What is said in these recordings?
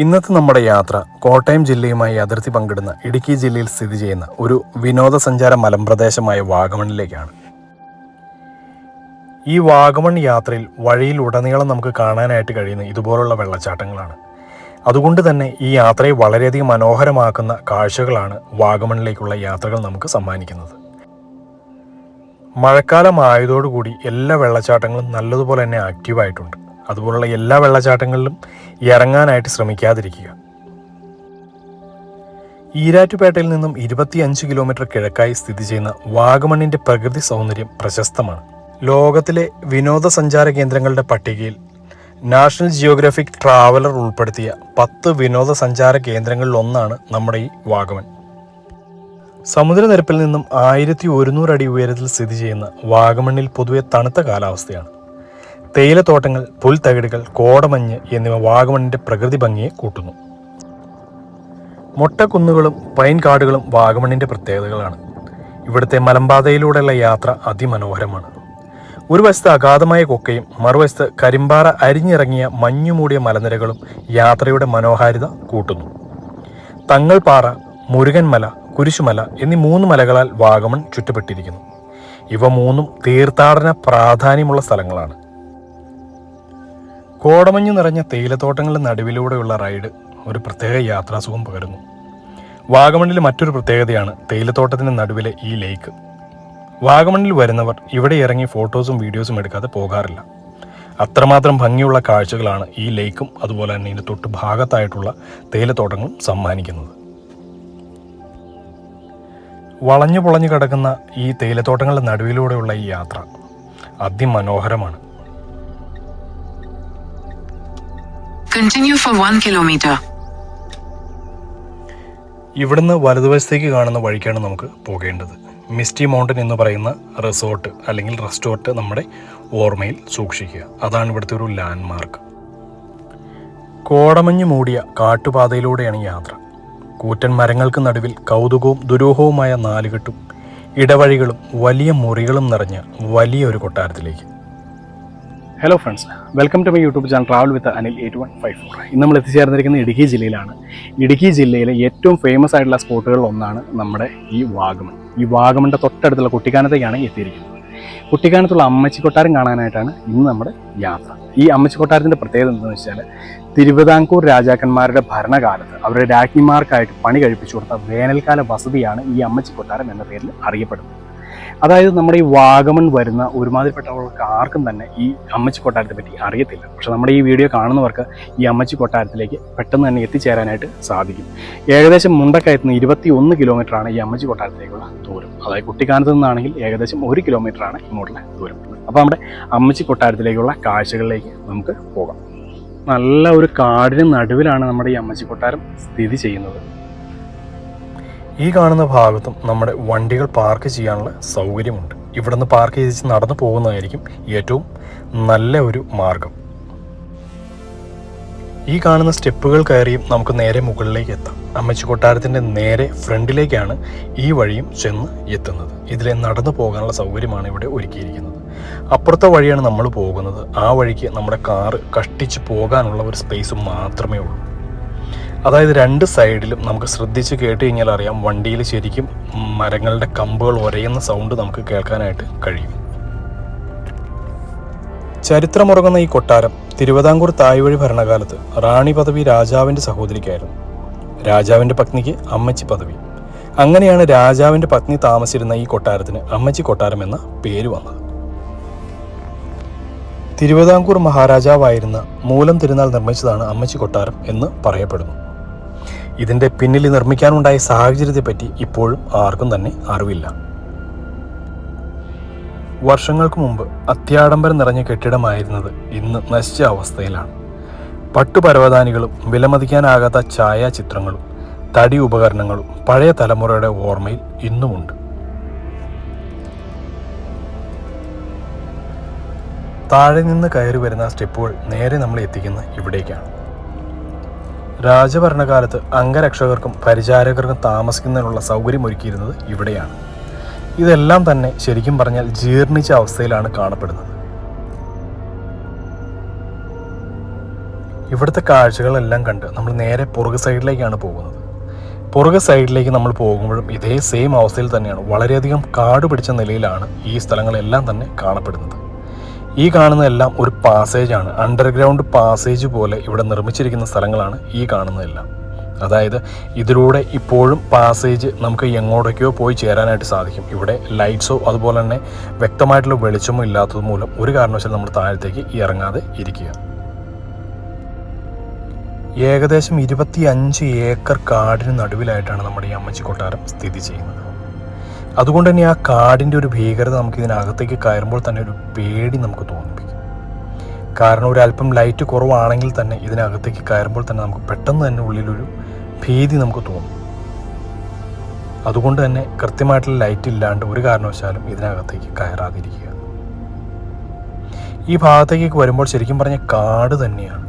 ഇന്നത്തെ നമ്മുടെ യാത്ര കോട്ടയം ജില്ലയുമായി അതിർത്തി പങ്കിടുന്ന ഇടുക്കി ജില്ലയിൽ സ്ഥിതി ചെയ്യുന്ന ഒരു വിനോദസഞ്ചാര മലമ്പ്രദേശമായ വാഗമണിലേക്കാണ് ഈ വാഗമൺ യാത്രയിൽ വഴിയിൽ ഉടനീളം നമുക്ക് കാണാനായിട്ട് കഴിയുന്ന ഇതുപോലുള്ള വെള്ളച്ചാട്ടങ്ങളാണ്. അതുകൊണ്ട് തന്നെ ഈ യാത്രയെ വളരെയധികം മനോഹരമാക്കുന്ന കാഴ്ചകളാണ് വാഗമണിലേക്കുള്ള യാത്രകൾ നമുക്ക് സമ്മാനിക്കുന്നത്. മഴക്കാലം ആയതോടുകൂടി എല്ലാ വെള്ളച്ചാട്ടങ്ങളും നല്ലതുപോലെ തന്നെ ആക്റ്റീവായിട്ടുണ്ട് അതുപോലുള്ള എല്ലാ വെള്ളച്ചാട്ടങ്ങളിലും ഇറങ്ങാനായിട്ട് ശ്രമിക്കാതിരിക്കുക. ഈരാറ്റുപേട്ടയിൽ നിന്നും ഇരുപത്തിയഞ്ച് കിലോമീറ്റർ കിഴക്കായി സ്ഥിതി ചെയ്യുന്ന വാഗമണിന്റെ പ്രകൃതി സൗന്ദര്യം പ്രശസ്തമാണ്. ലോകത്തിലെ വിനോദസഞ്ചാര കേന്ദ്രങ്ങളുടെ പട്ടികയിൽ നാഷണൽ ജിയോഗ്രാഫിക് ട്രാവലർ ഉൾപ്പെടുത്തിയ പത്ത് വിനോദസഞ്ചാര കേന്ദ്രങ്ങളിൽ ഒന്നാണ് നമ്മുടെ ഈ വാഗമൺ. സമുദ്രനിരപ്പിൽ നിന്നും ആയിരത്തി ഒരുന്നൂറ് അടി ഉയരത്തിൽ സ്ഥിതി ചെയ്യുന്ന വാഗമണ്ണിൽ പൊതുവെ തണുത്ത കാലാവസ്ഥയാണ്. തേയിലത്തോട്ടങ്ങൾ പുൽത്തകിടുകൾ കോടമഞ്ഞ് എന്നിവ വാഗമണ്ണിന്റെ പ്രകൃതി ഭംഗിയെ കൂട്ടുന്നു. മൊട്ടക്കുന്നുകളും പൈൻ കാടുകളും വാഗമണ്ണിന്റെ പ്രത്യേകതകളാണ്. ഇവിടുത്തെ മലമ്പാതയിലൂടെയുള്ള യാത്ര അതിമനോഹരമാണ്. ഒരു വശത്ത് അഗാധമായ കൊക്കയും മറുവശത്ത് കരിമ്പാറ അരിഞ്ഞിറങ്ങിയ മഞ്ഞുമൂടിയ മലനിരകളും യാത്രയുടെ മനോഹാരിത കൂട്ടുന്നു. തങ്ങൾപാറ മുരുകൻമല കുരിശുമല എന്നീ മൂന്ന് മലകളാൽ വാഗമൺ ചുറ്റപ്പെട്ടിരിക്കുന്നു. ഇവ മൂന്നും തീർത്ഥാടന പ്രാധാന്യമുള്ള സ്ഥലങ്ങളാണ്. കോടമഞ്ഞ് നിറഞ്ഞ തേയിലത്തോട്ടങ്ങളുടെ നടുവിലൂടെയുള്ള റൈഡ് ഒരു പ്രത്യേക യാത്രാസുഖം പകരുന്നു. വാഗമണിലെ മറ്റൊരു പ്രത്യേകതയാണ് തേയിലത്തോട്ടത്തിന്റെ നടുവിലെ ഈ ലേക്ക്. വാഗമണ്ണിൽ വരുന്നവർ ഇവിടെ ഇറങ്ങി ഫോട്ടോസും വീഡിയോസും എടുക്കാതെ പോകാറില്ല. അത്രമാത്രം ഭംഗിയുള്ള കാഴ്ചകളാണ് ഈ ലേക്കും അതുപോലെ തന്നെ ഇതിന്റെ തൊട്ട് ഭാഗത്തായിട്ടുള്ള തേയിലത്തോട്ടങ്ങളും സമ്മാനിക്കുന്നത്. വളഞ്ഞു പൊളഞ്ഞു കിടക്കുന്ന ഈ തേയിലത്തോട്ടങ്ങളുടെ നടുവിലൂടെയുള്ള ഈ യാത്ര അതിമനോഹരമാണ്. Continue for 1 kilometer. ഇവിടുന്ന് വലതുവശത്തേക്ക് കാണുന്ന വഴിക്കാണ് നമുക്ക് പോകേണ്ടത്. മിസ്റ്റി മൗണ്ടൻ എന്ന് പറയുന്ന റിസോർട്ട് അല്ലെങ്കിൽ റെസ്റ്റോർട്ട് നമ്മുടെ ഓർമ്മയിൽ സൂക്ഷിക്കുക. അതാണ് ഇവിടുത്തെ ഒരു ലാൻഡ്മാർക്ക്. കോടമഞ്ഞ് മൂടിയ കാട്ടുപാതയിലൂടെയാണ് യാത്ര. കൂറ്റൻ മരങ്ങൾക്ക് നടുവിൽ കൗതുകവും ദുരൂഹവുമായ നാലുകെട്ടും ഇടവഴികളും വലിയ മുറികളും നിറഞ്ഞ വലിയൊരു കൊട്ടാരത്തിലേക്ക്. Hello friends welcome to my YouTube channel travel with Anil eight one five four ഇന്ന് നമ്മൾ എത്തിച്ചേർന്നിരിക്കുന്ന ഇടുക്കി ജില്ലയിലാണ്. ഇടുക്കി ജില്ലയിലെ ഏറ്റവും ഫേമസ് ആയിട്ടുള്ള സ്പോട്ടുകളിൽ ഒന്നാണ് നമ്മുടെ ഈ വാഗമൺ. ഈ വാഗമണിന്റെ തൊട്ടടുത്തുള്ള കുട്ടിക്കാനത്തേക്കാണ് എത്തിയിരിക്കുന്നത്. കുട്ടിക്കാനത്തുള്ള അമ്മച്ചി കൊട്ടാരം കാണാനായിട്ടാണ് ഇന്ന് നമ്മുടെ യാത്ര. ഈ അമ്മച്ചി കൊട്ടാരത്തിന്റെ പ്രത്യേകത എന്താണെന്ന് വെച്ചാൽ തിരുവിതാംകൂർ രാജാക്കന്മാരുടെ ഭരണകാലത്ത് അവരുടെ രാജ്ഞിമാർക്കായിട്ട് പണി കഴിപ്പിച്ചു കൊടുത്ത വേനൽക്കാല വസതിയാണ് ഈ അമ്മച്ചി കൊട്ടാരം എന്ന പേരിൽ അറിയപ്പെടുന്നത്. അതായത് നമ്മുടെ ഈ വാഗമൺ വരുന്ന ഒരുമാതിരിപ്പെട്ടവർക്ക് ആർക്കും തന്നെ ഈ അമ്മച്ചി കൊട്ടാരത്തെ പറ്റി അറിയത്തില്ല. പക്ഷെ നമ്മുടെ ഈ വീഡിയോ കാണുന്നവർക്ക് ഈ അമ്മച്ചി കൊട്ടാരത്തിലേക്ക് പെട്ടെന്ന് തന്നെ എത്തിച്ചേരാനായിട്ട് സാധിക്കും. ഏകദേശം മുണ്ടക്കയത്ത് നിന്ന് ഇരുപത്തി ഒന്ന് കിലോമീറ്ററാണ് ഈ അമ്മച്ചി കൊട്ടാരത്തിലേക്കുള്ള ദൂരം. അതായത് കുട്ടിക്കാനത്ത് നിന്നാണെങ്കിൽ ഏകദേശം ഒരു കിലോമീറ്ററാണ് ഇങ്ങോട്ടുള്ള ദൂരം. അപ്പോൾ നമ്മുടെ അമ്മച്ചി കൊട്ടാരത്തിലേക്കുള്ള കാഴ്ചകളിലേക്ക് നമുക്ക് പോകാം. നല്ല ഒരു കാടിന് നടുവിലാണ് നമ്മുടെ ഈ അമ്മച്ചി കൊട്ടാരം സ്ഥിതി ചെയ്യുന്നത്. ഈ കാണുന്ന ഭാഗത്തും നമ്മുടെ വണ്ടികൾ പാർക്ക് ചെയ്യാനുള്ള സൗകര്യമുണ്ട്. ഇവിടെ നിന്ന് പാർക്ക് ചെയ്ത് നടന്നു പോകുന്നതായിരിക്കും ഏറ്റവും നല്ല ഒരു മാർഗം. ഈ കാണുന്ന സ്റ്റെപ്പുകൾ കയറിയും നമുക്ക് നേരെ മുകളിലേക്ക് എത്താം. അമ്മച്ചി കൊട്ടാരത്തിന്റെ നേരെ ഫ്രണ്ടിലേക്കാണ് ഈ വഴിയും ചെന്ന് എത്തുന്നത്. ഇതിലെ നടന്നു പോകാനുള്ള സൗകര്യമാണ് ഇവിടെ ഒരുക്കിയിരിക്കുന്നത്. അപ്പുറത്തെ വഴിയാണ് നമ്മൾ പോകുന്നത്. ആ വഴിക്ക് നമ്മുടെ കാറ് കഷ്ടിച്ച് പോകാനുള്ള ഒരു സ്പേസ് മാത്രമേ ഉള്ളൂ. അതായത് രണ്ട് സൈഡിലും നമുക്ക് ശ്രദ്ധിച്ച് കേട്ട് കഴിഞ്ഞാൽ അറിയാം വണ്ടിയിൽ ശരിക്കും മരങ്ങളുടെ കമ്പുകൾ ഒരയുന്ന സൗണ്ട് നമുക്ക് കേൾക്കാനായിട്ട് കഴിയും. ചരിത്രമുറങ്ങുന്ന ഈ കൊട്ടാരം തിരുവിതാംകൂർ തായ്വഴി ഭരണകാലത്ത് റാണി പദവി രാജാവിന്റെ സഹോദരിക്കായിരുന്നു. രാജാവിന്റെ പത്നിക്ക് അമ്മച്ചി പദവി. അങ്ങനെയാണ് രാജാവിന്റെ പത്നി താമസിച്ചിരുന്ന ഈ കൊട്ടാരത്തിന് അമ്മച്ചി കൊട്ടാരം എന്ന പേര് വന്നത്. തിരുവിതാംകൂർ മഹാരാജാവായിരുന്ന മൂലം തിരുനാൾ നിർമ്മിച്ചതാണ് അമ്മച്ചി കൊട്ടാരം എന്ന് പറയപ്പെടുന്നു. ഇതിന്റെ പിന്നിൽ നിർമ്മിക്കാനുണ്ടായ സാഹചര്യത്തെപ്പറ്റി ഇപ്പോഴും ആർക്കും തന്നെ അറിവില്ല. വർഷങ്ങൾക്ക് മുമ്പ് അത്യാഡംബരം നിറഞ്ഞ കെട്ടിടമായിരുന്നത് ഇന്ന് നശിച്ച അവസ്ഥയിലാണ്. പട്ടുപരവതാനികളും വിലമതിക്കാനാകാത്ത ഛായാചിത്രങ്ങളും തടി ഉപകരണങ്ങളും പഴയ തലമുറയുടെ ഓർമ്മയിൽ ഇന്നുമുണ്ട്. താഴെ നിന്ന് കയറി വരുന്ന സ്റ്റെപ്പുകൾ നേരെ നമ്മൾ എത്തിക്കുന്ന ഇവിടേക്കാണ്. രാജഭരണകാലത്ത് അംഗരക്ഷകർക്കും പരിചാരകർക്കും താമസിക്കുന്നതിനുള്ള സൗകര്യം ഒരുക്കിയിരുന്നത് ഇവിടെയാണ്. ഇതെല്ലാം തന്നെ ശരിക്കും പറഞ്ഞാൽ ജീർണിച്ച അവസ്ഥയിലാണ് കാണപ്പെടുന്നത്. ഇവിടുത്തെ കാഴ്ചകളെല്ലാം കണ്ട് നമ്മൾ നേരെ പുറകു സൈഡിലേക്കാണ് പോകുന്നത്. പുറകു സൈഡിലേക്ക് നമ്മൾ പോകുമ്പോഴും ഇതേ സെയിം അവസ്ഥയിൽ തന്നെയാണ് വളരെയധികം കാട് പിടിച്ച നിലയിലാണ് ഈ സ്ഥലങ്ങളെല്ലാം തന്നെ കാണപ്പെടുന്നത്. ഈ കാണുന്നതെല്ലാം ഒരു പാസേജാണ്. അണ്ടർഗ്രൗണ്ട് പാസേജ് പോലെ ഇവിടെ നിർമ്മിച്ചിരിക്കുന്ന സ്ഥലങ്ങളാണ് ഈ കാണുന്നതെല്ലാം. അതായത് ഇതിലൂടെ ഇപ്പോഴും പാസേജ് നമുക്ക് എങ്ങോട്ടേക്കോ പോയി ചേരാനായിട്ട് സാധിക്കും. ഇവിടെ ലൈറ്റ്സോ അതുപോലെ തന്നെ വ്യക്തമായിട്ടുള്ള വെളിച്ചമോ ഇല്ലാത്തത് മൂലം ഒരു കാരണവശാലും നമ്മൾ താഴത്തേക്ക് ഇറങ്ങാതെ ഇരിക്കുക. ഏകദേശം ഇരുപത്തി അഞ്ച് ഏക്കർ കാടിന് നടുവിലായിട്ടാണ് നമ്മുടെ ഈ അമ്മച്ചി കൊട്ടാരം സ്ഥിതി ചെയ്യുന്നത്. അതുകൊണ്ട് തന്നെ ആ കാടിന്റെ ഒരു ഭീകരത നമുക്ക് ഇതിനകത്തേക്ക് കയറുമ്പോൾ തന്നെ ഒരു പേടി നമുക്ക് തോന്നിപ്പിക്കും. കാരണം ഒരു അല്പം ലൈറ്റ് കുറവാണെങ്കിൽ തന്നെ ഇതിനകത്തേക്ക് കയറുമ്പോൾ തന്നെ നമുക്ക് പെട്ടെന്ന് തന്നെ ഉള്ളിലൊരു ഭീതി നമുക്ക് തോന്നും. അതുകൊണ്ട് തന്നെ കൃത്യമായിട്ടുള്ള ലൈറ്റ് ഇല്ലാണ്ട് ഒരു കാരണവശാലും ഇതിനകത്തേക്ക് കയറാതിരിക്കുക. ഈ ഭാഗത്തേക്ക് വരുമ്പോൾ ശരിക്കും പറഞ്ഞ കാട് തന്നെയാണ്.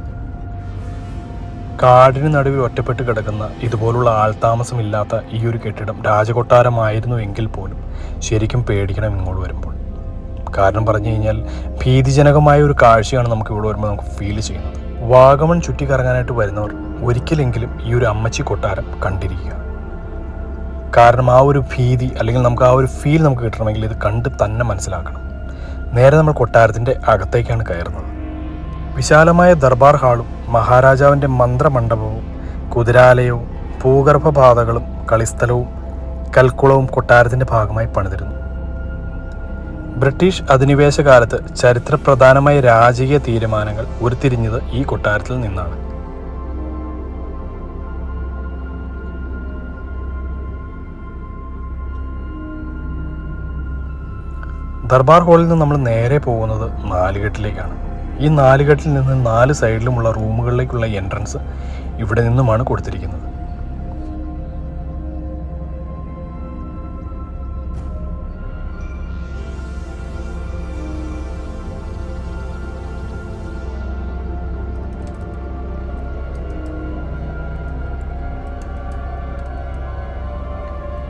കാടിന് നടുവിൽ ഒറ്റപ്പെട്ട് കിടക്കുന്ന ഇതുപോലുള്ള ആൾതാമസമില്ലാത്ത ഈ ഒരു കെട്ടിടം രാജകൊട്ടാരമായിരുന്നു എങ്കിൽ പോലും ശരിക്കും പേടിക്കണം ഇങ്ങോട്ട് വരുമ്പോൾ. കാരണം പറഞ്ഞു കഴിഞ്ഞാൽ ഭീതിജനകമായ ഒരു കാഴ്ചയാണ് നമുക്ക് ഇവിടെ വരുമ്പോൾ നമുക്ക് ഫീൽ ചെയ്യുന്നത്. വാഗമൺ ചുറ്റിക്കറങ്ങാനായിട്ട് വരുന്നവർ ഒരിക്കലെങ്കിലും ഈ ഒരു അമ്മച്ചി കൊട്ടാരം കണ്ടിരിക്കുക. കാരണം ആ ഒരു ഭീതി അല്ലെങ്കിൽ നമുക്ക് ആ ഒരു ഫീൽ നമുക്ക് കിട്ടണമെങ്കിൽ ഇത് കണ്ട് തന്നെ മനസ്സിലാക്കണം. നേരെ നമ്മൾ കൊട്ടാരത്തിന്റെ അകത്തേക്കാണ് കയറുന്നത്. വിശാലമായ ദർബാർ ഹാളും മഹാരാജാവിന്റെ മന്ത്രമണ്ഡപവും കുതിരാലയവും ഭൂഗർഭപാതകളും കളിസ്ഥലവും കൽക്കുളവും കൊട്ടാരത്തിന്റെ ഭാഗമായി പണിതിരുന്നു. ബ്രിട്ടീഷ് അധിനിവേശ കാലത്ത് ചരിത്രപ്രധാനമായ രാജകീയ തീരുമാനങ്ങൾ ഉരുത്തിരിഞ്ഞത് ഈ കൊട്ടാരത്തിൽ നിന്നാണ്. ദർബാർ ഹാളിൽ നിന്ന് നമ്മൾ നേരെ പോകുന്നത് നാലുകെട്ടിലേക്കാണ്. ഈ നാലുകെട്ടിൽ നിന്ന് നാല് സൈഡിലുമുള്ള റൂമുകളിലേക്കുള്ള എൻട്രൻസ് ഇവിടെ നിന്നുമാണ് കൊടുത്തിരിക്കുന്നത്.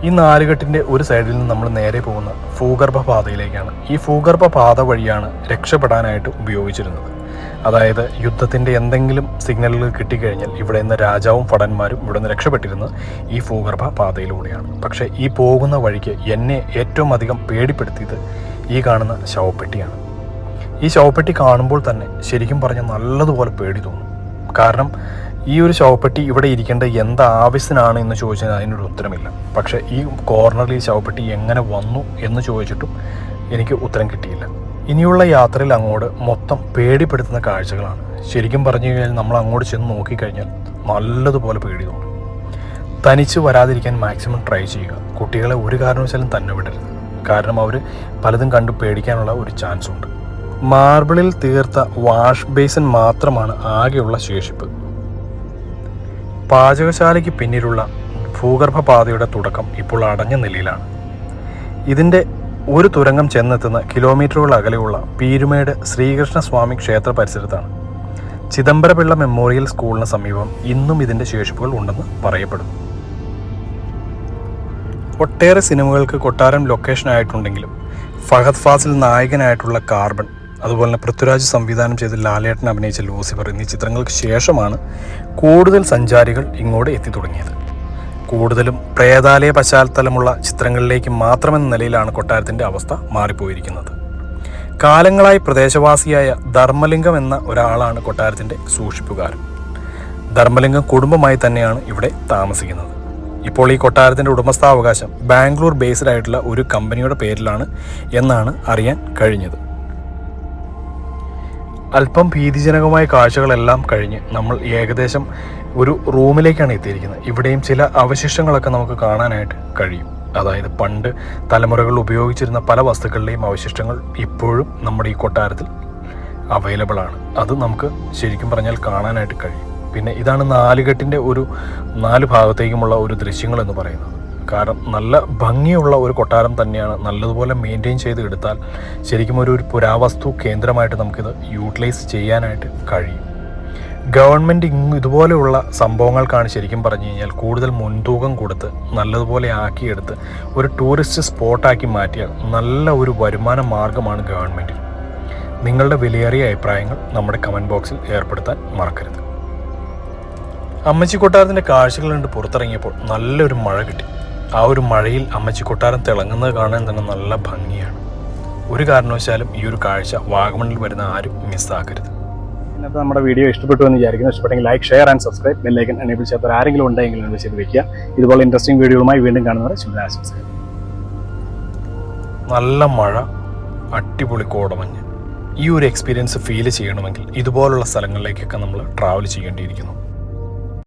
ഈ നാലുകെട്ടിന്റെ ഒരു സൈഡിൽ നിന്ന് നമ്മൾ നേരെ പോകുന്ന ഭൂഗർഭ പാതയിലേക്കാണ് ഈ ഭൂഗർഭ പാത വഴിയാണ് രക്ഷപ്പെടാനായിട്ട് ഉപയോഗിച്ചിരുന്നത്. അതായത് യുദ്ധത്തിന്റെ എന്തെങ്കിലും സിഗ്നലുകൾ കിട്ടിക്കഴിഞ്ഞാൽ ഇവിടെ നിന്ന് രാജാവും ഭടന്മാരും ഇവിടെ നിന്ന് രക്ഷപ്പെട്ടിരുന്നത് ഈ ഭൂഗർഭ പാതയിലൂടെയാണ് പക്ഷേ ഈ പോകുന്ന വഴിക്ക് എന്നെ ഏറ്റവും അധികം പേടിപ്പെടുത്തിയത് ഈ കാണുന്ന ശവപ്പെട്ടിയാണ്. ഈ ശവപ്പെട്ടി കാണുമ്പോൾ തന്നെ ശരിക്കും പറഞ്ഞാൽ നല്ലതുപോലെ പേടി തോന്നും. കാരണം ഈ ഒരു ശവപ്പെട്ടി ഇവിടെ ഇരിക്കേണ്ട എന്ത് ആവശ്യത്തിനാണ് എന്ന് ചോദിച്ചാൽ അതിനൊരു ഉത്തരമില്ല. പക്ഷേ ഈ കോർണറിൽ ഈ ശവപ്പെട്ടി എങ്ങനെ വന്നു എന്ന് ചോദിച്ചിട്ടും എനിക്ക് ഉത്തരം കിട്ടിയില്ല. ഇനിയുള്ള യാത്രയിൽ അങ്ങോട്ട് മൊത്തം പേടിപ്പെടുത്തുന്ന കാഴ്ചകളാണ്. ശരിക്കും പറഞ്ഞു കഴിഞ്ഞാൽ നമ്മൾ അങ്ങോട്ട് ചെന്ന് നോക്കിക്കഴിഞ്ഞാൽ നല്ലതുപോലെ പേടി തോന്നും. തനിച്ച് വരാതിരിക്കാൻ മാക്സിമം ട്രൈ ചെയ്യുക. കുട്ടികളെ ഒരു കാരണവശാലും തന്നെ വിടരുത്. കാരണം അവർ പലതും കണ്ടു പേടിക്കാനുള്ള ഒരു ചാൻസ് ഉണ്ട്. മാർബിളിൽ തീർത്ത വാഷ് ബേസിൻ മാത്രമാണ് ആകെയുള്ള ശേഷിപ്പ്. പാചകശാലയ്ക്ക് പിന്നിലുള്ള ഭൂഗർഭപാതയുടെ തുടക്കം ഇപ്പോൾ അടഞ്ഞ നിലയിലാണ്. ഇതിന്റെ ഒരു തുരങ്കം ചെന്നെത്തുന്ന കിലോമീറ്ററുകൾ അകലെയുള്ള പീരുമേട് ശ്രീകൃഷ്ണസ്വാമി ക്ഷേത്ര പരിസരത്താണ്. ചിദംബരപിള്ള മെമ്മോറിയൽ സ്കൂളിന് സമീപം ഇന്നും ഇതിന്റെ ശേഷിപ്പുകൾ ഉണ്ടെന്ന് പറയപ്പെടുന്നു. ഒട്ടേറെ സിനിമകൾക്ക് കൊട്ടാരം ലൊക്കേഷൻ ആയിട്ടുണ്ടെങ്കിലും ഫഹദ് ഫാസിൽ നായകനായിട്ടുള്ള കാർബൺ അതുപോലെ തന്നെ പൃഥ്വിരാജ് സംവിധാനം ചെയ്ത് ലാലേട്ടൻ അഭിനയിച്ച ലൂസിഫർ എന്നീ ചിത്രങ്ങൾക്ക് ശേഷമാണ് കൂടുതൽ സഞ്ചാരികൾ ഇങ്ങോട്ട് എത്തി തുടങ്ങിയത്. കൂടുതലും പ്രേതാലയ പശ്ചാത്തലമുള്ള ചിത്രങ്ങളിലേക്ക് മാത്രമെന്ന നിലയിലാണ് കൊട്ടാരത്തിന്റെ അവസ്ഥ മാറിപ്പോയിരിക്കുന്നത്. കാലങ്ങളായി പ്രദേശവാസിയായ ധർമ്മലിംഗം എന്ന ഒരാളാണ് കൊട്ടാരത്തിന്റെ സൂക്ഷിപ്പുകാരൻ. ധർമ്മലിംഗം കുടുംബമായി തന്നെയാണ് ഇവിടെ താമസിക്കുന്നത്. ഇപ്പോൾ ഈ കൊട്ടാരത്തിന്റെ ഉടമസ്ഥാവകാശം ബാംഗ്ലൂർ ബേസ്ഡ് ആയിട്ടുള്ള ഒരു കമ്പനിയുടെ പേരിലാണ് എന്നാണ് അറിയാൻ കഴിഞ്ഞത്. അല്പം ഭീതിജനകമായ കാഴ്ചകളെല്ലാം കഴിഞ്ഞ് നമ്മൾ ഏകദേശം ഒരു റൂമിലേക്കാണ് എത്തിയിരിക്കുന്നത്. ഇവിടെയും ചില അവശിഷ്ടങ്ങളൊക്കെ നമുക്ക് കാണാനായിട്ട് കഴിയും. അതായത് പണ്ട് തലമുറകൾ ഉപയോഗിച്ചിരുന്ന പല വസ്തുക്കളുടെയും അവശിഷ്ടങ്ങൾ ഇപ്പോഴും നമ്മുടെ ഈ കൊട്ടാരത്തിൽ അവൈലബിൾ ആണ്. അത് നമുക്ക് ശരിക്കും പറഞ്ഞാൽ കാണാനായിട്ട് കഴിയും. പിന്നെ ഇതാണ് നാലുകെട്ടിന്റെ ഒരു നാല് ഭാഗത്തേക്കുമുള്ള ഒരു ദൃശ്യങ്ങൾ എന്ന് പറയുന്നത്. കാരണം നല്ല ഭംഗിയുള്ള ഒരു കൊട്ടാരം തന്നെയാണ് നല്ലതുപോലെ മെയിന്റെയിൻ ചെയ്ത് എടുത്താൽ ശരിക്കും ഒരു പുരാവസ്തു കേന്ദ്രമായിട്ട് നമുക്കിത് യൂട്ടിലൈസ് ചെയ്യാനായിട്ട് കഴിയും. ഗവൺമെന്റ് ഇങ് ഇതുപോലെയുള്ള സംഭവങ്ങൾക്കാണ് ശരിക്കും പറഞ്ഞു കഴിഞ്ഞാൽ കൂടുതൽ മുൻതൂക്കം കൊടുത്ത് നല്ലതുപോലെ ആക്കിയെടുത്ത് ഒരു ടൂറിസ്റ്റ് സ്പോട്ടാക്കി മാറ്റിയാൽ നല്ല ഒരു വരുമാന മാർഗമാണ് ഗവൺമെന്റിന് നിങ്ങളുടെ വിലയേറിയ അഭിപ്രായങ്ങൾ നമ്മുടെ കമന്റ് ബോക്സിൽ ഏർപ്പെടുത്താൻ മറക്കരുത്. അമ്മച്ചി കൊട്ടാരത്തിന്റെ കാഴ്ചകൾ കണ്ട് പുറത്തിറങ്ങിയപ്പോൾ നല്ലൊരു മഴ കിട്ടി. ആ ഒരു മഴയിൽ അമ്മച്ചി കൊട്ടാരം തിളങ്ങുന്നത് കാണാൻ തന്നെ നല്ല ഭംഗിയാണ്. ഒരു കാരണവശാലും ഈ ഒരു കാഴ്ച വാഗമണിൽ വരുന്ന ആരും മിസ്സാക്കരുത് ഇന്നത്തെ നമ്മുടെ വീഡിയോ ഇഷ്ടപ്പെട്ടു എന്ന് വിചാരിക്കുന്നു. ഇഷ്ടപ്പെട്ടെങ്കിൽ like share and subscribe bell icon enable ചെയ്യാത്തവർ ആരെങ്കിലും ഉണ്ടെങ്കിൽ എനേബിൾ ചെയ്ത് വെക്കുക. ഇതുപോലെ ഇൻട്രസ്റ്റിംഗ് വീഡിയോകളുമായി വീണ്ടും കാണുന്നവരെ ശുഭാശംസകൾ. നല്ല മഴ അടിപൊളി കോടമഞ്ഞ്. ഈ ഒരു എക്സ്പീരിയൻസ് ഫീൽ ചെയ്യണമെങ്കിൽ ഇതുപോലുള്ള സ്ഥലങ്ങളിലേക്കൊക്കെ നമ്മൾ ട്രാവൽ ചെയ്യേണ്ടിയിരിക്കുന്നു.